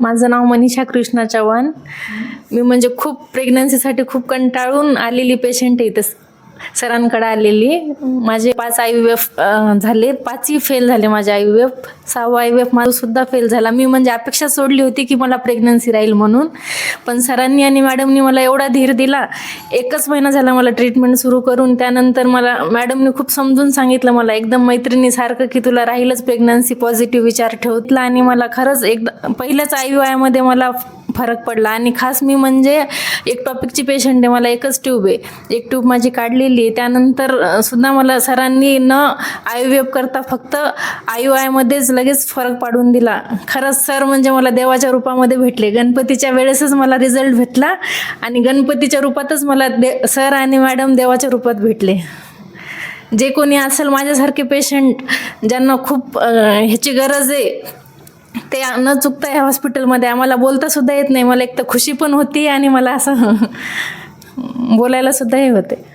माझं नाव मनीषा कृष्णा चव्हाण. मी म्हणजे खूप प्रेग्नन्सीसाठी खूप कंटाळून आलेली पेशंट आहे इथं. सरांकडे आलेली. माझे पाच आय व्ही एफ झाले. पाचही फेल झाले माझे आय व्ही एफ. सहावा आय व्ही एफ माझा सुद्धा फेल झाला. मी म्हणजे अपेक्षा सोडली होती की मला प्रेग्नन्सी राहील म्हणून. पण सरांनी आणि मॅडमनी मला एवढा धीर दिला. एकच महिना झाला मला ट्रीटमेंट सुरू करून. त्यानंतर मला मॅडमनी खूप समजून सांगितलं मला. एकदम मैत्रिणीसारखं की तुला राहीलच प्रेग्नन्सी पॉझिटिव्ह विचार ठेवतला आणि मला खरंच एकदा पहिल्याच आय व्ही आयमध्ये मला फरक पडला. आणि खास मी म्हणजे एक टॉपिकची पेशंट आहे मला एकच ट्यूब आहे. एक ट्यूब माझी काढलेली आहे. त्यानंतर सुद्धा मला सरांनी न आय एफ करता फक्त आय आयमध्येच लगेच फरक पाडून दिला. खरंच सर म्हणजे मला देवाच्या रूपामध्ये भेटले. गणपतीच्या वेळेसच मला रिझल्ट भेटला आणि गणपतीच्या रूपातच मला दे सर आणि मॅडम देवाच्या रूपात भेटले. जे कोणी असेल माझ्यासारखे पेशंट ज्यांना खूप ह्याची गरज आहे ते न चुकता या हॉस्पिटलमध्ये आम्हाला बोलता सुद्धा येत नाही. मला एक तर खुशी पण होती आणि मला असं बोलायला सुद्धा हे होते.